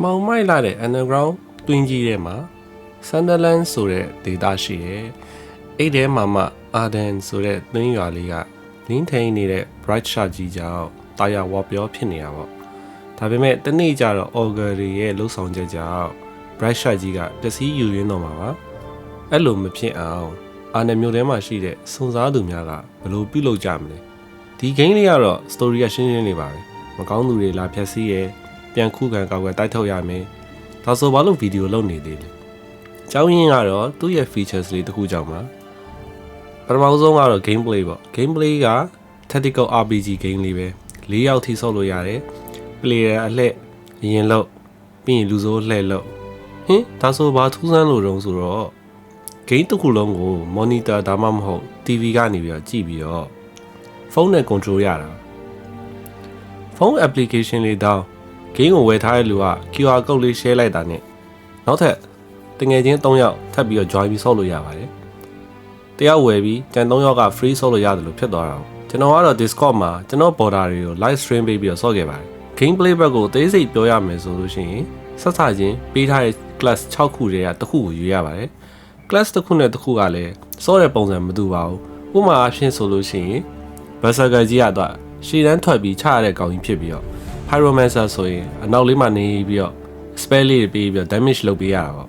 မှောင်မိုက်လာတဲ့ underground တွင်းကြီးထဲမှာ Sunderland ဆိုတဲ့ဒေသရှိတယ်အဲ့ထဲမှာမှ Arden ဆိုတဲ့တွင်းရွာလေးကလင်းထိန်နေတဲ့ bright shot ကြီးကြောင့်တာယာဝါပြောဖြစ်နေတာပေါ့ဒါပေမဲ့တနေ့ကျတော့ Augur တွေရဲ့လှုပ်ဆောင်ချက်ကြောင့် bright shot ကြီးကပျက်စီးယူရင်းတော့မှာပါအဲ့လိုမဖြစ်အောင်အာနယ်မျိုးထဲမှာရှိတဲ့စုံစားသူများကဘယ်လိုပြုလုပ်ကြမလဲဒီ game လေးကတော့ story ကရှင်းရှင်းလေးပါပဲမကောင်းသူတွေလာဖျက်ဆီးရယ် ပြန်ခုခံကောက်ွယ်တိုက်ထုတ်ရမယ်ဒါဆိုဘာလို့ဗီဒီယိုလုပ်နေသေးလဲအကြောင်းရင်းကတော့သူ့ရဲ့ features လေးတစ်ခုကြောင့်ပါပထမဆုံးကတော့ gameplay ပေါ့ gameplay က tactical RPG game လေးပဲ၄ယောက်ထိဆော့လို့ရတယ် player အလှည့်အရင်လောက်ပြီးရင်လူစိုးလှည့်လောက်ဟင်ဒါဆိုဘာထူးဆန်းလို့တုံးဆိုတော့ game တစ်ခုလုံးကို monitor ဒါမှမဟုတ် TV ကနေပြီးတော့ကြည့်ပြီးတော့ဖုန်းနဲ့ control ရတာဖုန်း application လေးတောင်း game ကိုဝယ်ထားတဲ့လူက QR code လေး share လိုက်တာနဲ့နောက်ထပ်တငယ်ချင်း3ယောက်ထပ်ပြီးတော့ join ပြီးဆော့လို့ရပါတယ်တယောက်ဝယ်ပြီးကျန်3ယောက်က free ဆော့လို့ရတယ်လို့ဖြစ်သွားတာပေါ့ကျွန်တော်ကတော့ Discord မှာကျွန်တော် border တွေကို live stream ပေးပြီးတော့ဆော့ခဲ့ပါတယ် gameplay ဘက်ကိုအသေးစိတ်ပြောရမယ်ဆိုလို့ရှိရင်ဆက်ဆချင်းပေးထားတဲ့ class 6ခုတည်းကတစ်ခုကိုယူရပါတယ် class တစ်ခုနဲ့တစ်ခုကလည်းစောတဲ့ပုံစံမတူပါဘူးဥပမာအဖြစ်ဆိုလို့ရှိရင် berserker ကြီးကတော့ရှေ့တန်းထွက်ပြီးချရတဲ့ကောင်ကြီးဖြစ်ပြီးတော့ pyromancer ဆိုရင်အနောက်လေးမှာနေပြီးတော့ spell လေးတွေပေးပြီးတော့ damage လုပ်ပေးရတာပေါ့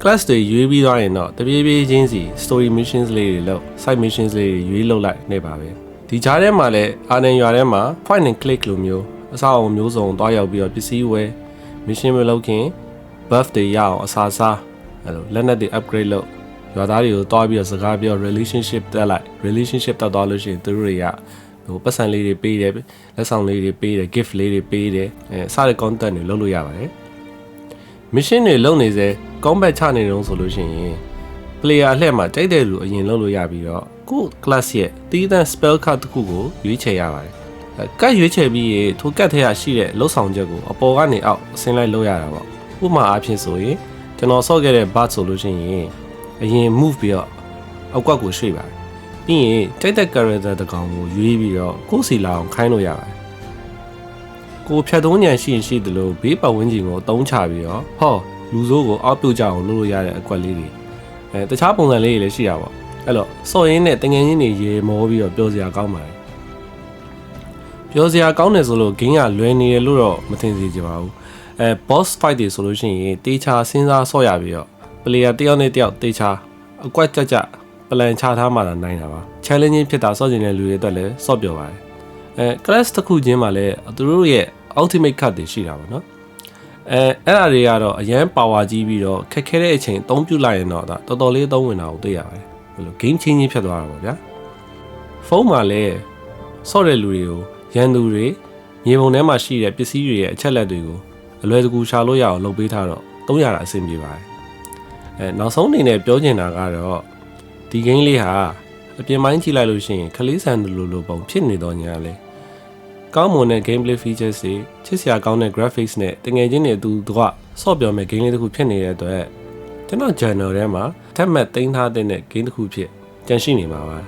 class တွေရွေးပြီးသွားရင်တော့တပြေးပြေးချင်းစီ story missions လေးတွေလုပ် side missions လေးတွေရွေးလုပ်လိုက်နေပါပဲဒီကြားထဲမှာလည်းအာနန်ရွာထဲမှာ point and click လိုမျိုးအဆောက်အအုံမျိုးစုံတွားရောက်ပြီးတော့ပစ္စည်းဝယ် mission မလုပ်ခင် buff တွေရအောင်အစားစားအဲ့လိုလက်နက်တွေ upgrade လုပ်ရွာသားတွေကိုတွားပြီးတော့စကားပြော relationship တက်လိုက် relationship တက်သွားလို့ရှိရင်သူတို့တွေက ဟိုပတ်စံလေးတွေပေးတယ်လက်ဆောင်လေးတွေပေးတယ် gift လေးတွေပေးတယ်အဲစတဲ့ content တွေလုပ်လို့ရပါတယ် mission တွေလုပ်နေစေ combat ချနေတုံးဆိုလို့ရှိရင် player အလှည့်မှာတိုက်တဲ့လူအရင်လုပ်လို့ရပြီးတော့ကိုယ့် class ရဲ့တီးသန့် spell card တစ်ခုကိုရွေးချယ်ရပါတယ်အဲကတ်ရွေးချယ်ပြီးရင်ထိုကတ်ထဲရရှိတဲ့လှုပ်ဆောင်ချက်ကိုအပေါ်ကနေအောက်ဆင်းလိုက်လုပ်ရတာပေါ့ဥပမာအားဖြင့်ဆိုရင်ကျွန်တော်ဆော့ခဲ့တဲ့ bot ဆိုလို့ရှိရင်အရင် move ပြီးတော့အောက်ကွက်ကိုရွှေ့ပါတယ် ပြီးရင်တိုက်တဲ့ character တစ်ကောင်ကိုရွေးပြီးတော့ကိုယ့်စီလာအောင်ခိုင်းလို့ရပါတယ်ကိုဖြတ်သုံးညံရှိရင်ရှိတယ်လို့ဘေးပတ်ဝန်းကျင်ကိုအတုံးချပြီးတော့ဟောလူစိုးကိုအောက်ပြုတ်ကြအောင်လုပ်လို့ရတဲ့အကွက်လေးတွေအဲတခြားပုံစံလေးတွေလည်းရှိတာပေါ့အဲ့တော့စော်ရင်းနဲ့တငယ်ချင်းတွေရေမောပြီးတော့ပြောစရာကောင်းပါတယ်ပြောစရာကောင်းတယ်ဆိုလို့ဂင်းကလွယ်နေတယ်လို့တော့မထင်စေချင်ပါဘူးအဲ boss fight တွေဆိုလို့ရှိရင်တေချာစဉ်းစားဆော့ရပြီးတော့ player တယောက်နဲ့တယောက်တေချာအကွက်ကြကြပလ န်ချထားမှသာနိုင်တာပါ challenging ဖြစ်တာဆော့ကျင်တဲ့လူတွေအတွက်လည်းဆော့ပြောပါတယ်အဲ class တစ်ခုချင်းမှာလည်းသူတို့ရဲ့ ultimate card တွေရှိတာပါနော်အဲအဲ့ဒါတွေကတော့အရန် power ကြီးပြီးတော့ခက်ခဲတဲ့အချိန်အသုံးပြုလိုက်ရင်တော့ဒါတော်တော်လေးအသုံးဝင်တာကိုသိရပါတယ်ဘယ်လို game changing ဖြစ်သွားတာပေါ့ဗျာဖုန်းမှာလည်းဆော့တဲ့လူတွေကိုရန်သူတွေမြေပုံထဲမှာရှိတဲ့ပစ္စည်းတွေရဲ့အချက်လက်တွေကိုအလွယ်တကူရှာလို့ရအောင်လုပ်ပေးထားတော့သုံးရတာအဆင်ပြေပါတယ်အဲနောက်ဆုံးအနေနဲ့ပြောချင်တာကတော့ ဒီ game လေးဟာအပြင်ပိုင်းကြည့်လိုက်လို့ရှိရင်ခလေးဆန်လိုလိုပုံဖြစ်နေတော့ညာလဲကောင်းမွန်တဲ့ gameplay features တွေချစ်စရာကောင်းတဲ့ graphics နဲ့တငယ်ချင်းတွေအတူတကွဆော့ပြောမဲ့ game လေးတစ်ခုဖြစ်နေတဲ့အတွက်ကျွန်တော် channel ထဲမှာထပ်မတ်သိမ်းထားတဲ့ game တစ်ခုဖြစ်ကြန့်ရှိနေမှာပါ